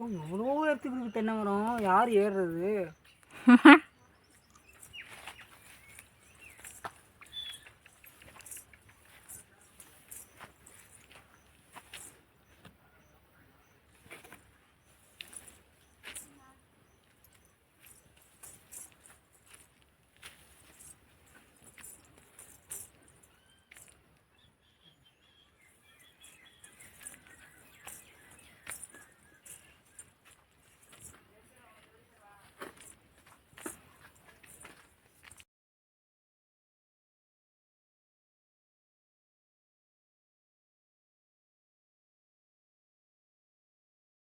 இவ்வளோ இடத்துக்கு தென்னை மரம். யார் ஏறுறது?